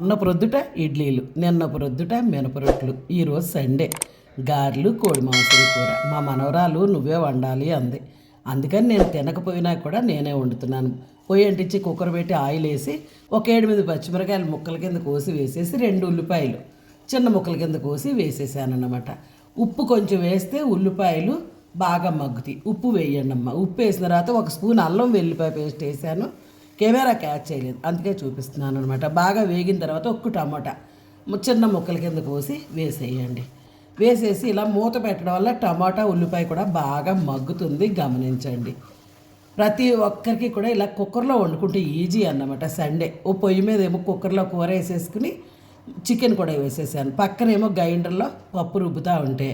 నిన్న ప్రొద్దుట ఇడ్లీలు నిన్న ప్రొద్దుట మినపరొట్లు ఈరోజు సండే. గారెలు కోడి మాంసం కూర. మా మనవరాలు నువ్వే వండాలి అంది. అందుకని నేను తినకపోయినా కూడా నేనే వండుతున్నాను. పొయ్యి అంటించి కుక్కర్ పెట్టి ఆయిల్ వేసి ఒక ఏడు పచ్చిమిరకాయలు ముక్కల కింద కోసి వేసేసి రెండు ఉల్లిపాయలు చిన్న ముక్కల కింద కోసి వేసేసాను అన్నమాట ఉప్పు కొంచెం వేస్తే ఉల్లిపాయలు బాగా మగ్గుతాయి. ఉప్పు వేయండి అమ్మ ఉప్పు వేసిన తర్వాత ఒక స్పూన్ అల్లం వెల్లిపాయ పేస్ట్ వేసాను. కెమెరా క్యాచ్ చేయలేదు. అందుకే చూపిస్తున్నాను అనమాట బాగా వేగిన తర్వాత ఒక్క టమాటా చిన్న ముక్కల కింద కోసి వేసేయండి. వేసేసి ఇలా మూత పెట్టడం వల్ల టమాటా ఉల్లిపాయ కూడా బాగా మగ్గుతుంది. గమనించండి. ప్రతి ఒక్కరికి కూడా ఇలా కుక్కర్లో వండుకుంటే ఈజీ అన్నమాట. సండే ఓ పొయ్యి మీద ఏమో కుక్కర్లో కూర వేసేసుకుని చికెన్ కూడా వేసేసాను. పక్కనేమో గ్రైండర్లో పప్పు రుబ్బుతూ ఉంటే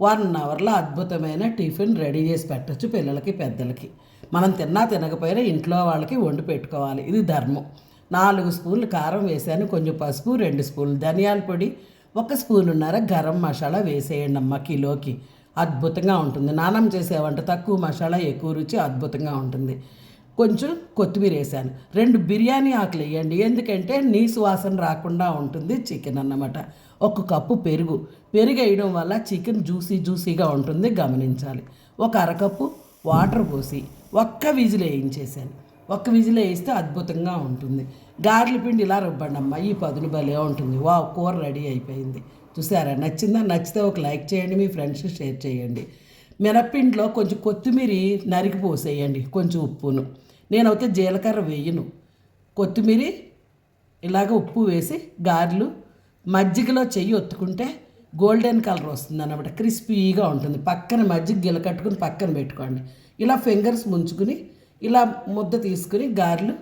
వన్ అవర్లో అద్భుతమైన టిఫిన్ రెడీ చేసి పెట్టచ్చు పిల్లలకి పెద్దలకి. మనం తిన్నా తినకపోయినా ఇంట్లో వాళ్ళకి వండి పెట్టుకోవాలి. ఇది ధర్మం. నాలుగు స్పూన్లు కారం వేసాను కొంచెం పసుపు రెండు స్పూన్లు ధనియాల పొడి ఒక స్పూనున్నర గరం మసాలా వేసేయండి అమ్మ కిలోకి. అద్భుతంగా ఉంటుంది. నానం చేసే వంట తక్కువ మసాలా ఎక్కువ రుచి అద్భుతంగా ఉంటుంది. కొంచెం కొత్తిమీర వేసాను రెండు బిర్యానీ ఆకులు వేయండి. ఎందుకంటే నీ వాసన రాకుండా ఉంటుంది చికెన్ అన్నమాట. ఒక కప్పు పెరుగు. పెరుగు వేయడం వల్ల చికెన్ జ్యూసీ జ్యూసీగా ఉంటుంది. గమనించాలి. ఒక అరకప్పు వాటర్ పోసి ఒక్క విజిల్ వేయించేసాను ఒక్క విజిల్ వేస్తే అద్భుతంగా ఉంటుంది. గారెల పిండి ఇలా రుబ్బండి అమ్మ ఈ పదును భలే ఉంటుంది. వా కూర రెడీ అయిపోయింది. చూసారా? నచ్చిందా? నచ్చితే ఒక లైక్ చేయండి మీ ఫ్రెండ్స్ షేర్ చేయండి. మినప్పిండిలో కొంచెం కొత్తిమీర నరికి పోసేయండి కొంచెం ఉప్పును. నేనైతే జీలకర్ర వేయను. కొత్తిమీర ఇలాగ ఉప్పు వేసి గారెలు మజ్జిగలో చెయ్యి ఒత్తుకుంటే గోల్డెన్ కలర్ వస్తుంది అనమాట క్రిస్పీగా ఉంటుంది. పక్కన మజ్జిగ గిల కట్టుకుని పక్కన పెట్టుకోండి. ఇలా ఫింగర్స్ ముంచుకుని ఇలా ముద్ద తీసుకుని గారెలు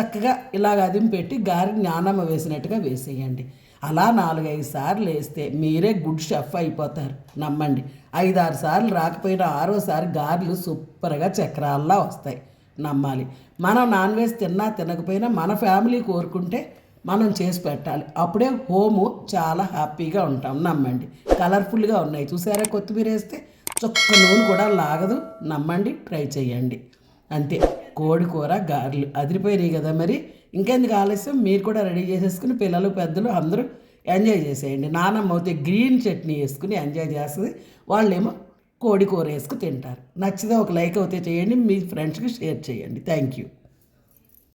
చక్కగా ఇలాగ అదిం పెట్టి గారి జ్ఞానమ్మ వేసినట్టుగా వేసేయండి. అలా నాలుగైదు సార్లు వేస్తే మీరే గుడ్ షెఫ్ అయిపోతారు. నమ్మండి. ఐదారు సార్లు రాకపోయినా ఆరోసారి గారెలు సూపర్గా చక్రాల్లా వస్తాయి. నమ్మాలి. మనం నాన్ వెజ్ తిన్నా తినకపోయినా మన ఫ్యామిలీ కోరుకుంటే మనం చేసి పెట్టాలి. అప్పుడే హోము చాలా హ్యాపీగా ఉంటాం. నమ్మండి. కలర్ఫుల్గా ఉన్నాయి. చూసారా? కొత్తిమీర వేస్తే చొక్క నూనె కూడా లాగదు. నమ్మండి. ట్రై చేయండి అంతే. కోడి కూర గారెలు అదిరిపోయినాయి కదా మరి. ఇంకెందుకు ఆలస్యం? మీరు కూడా రెడీ చేసేసుకుని పిల్లలు పెద్దలు అందరూ ఎంజాయ్ చేసేయండి. నానమ్మ అయితే గ్రీన్ చట్నీ వేసుకుని ఎంజాయ్ చేస్తుంది. వాళ్ళేమో కోడి కూర వేసుకుని తింటారు. నచ్చితే ఒక లైక్ అయితే చేయండి. మీ ఫ్రెండ్స్కి షేర్ చేయండి. Thank you.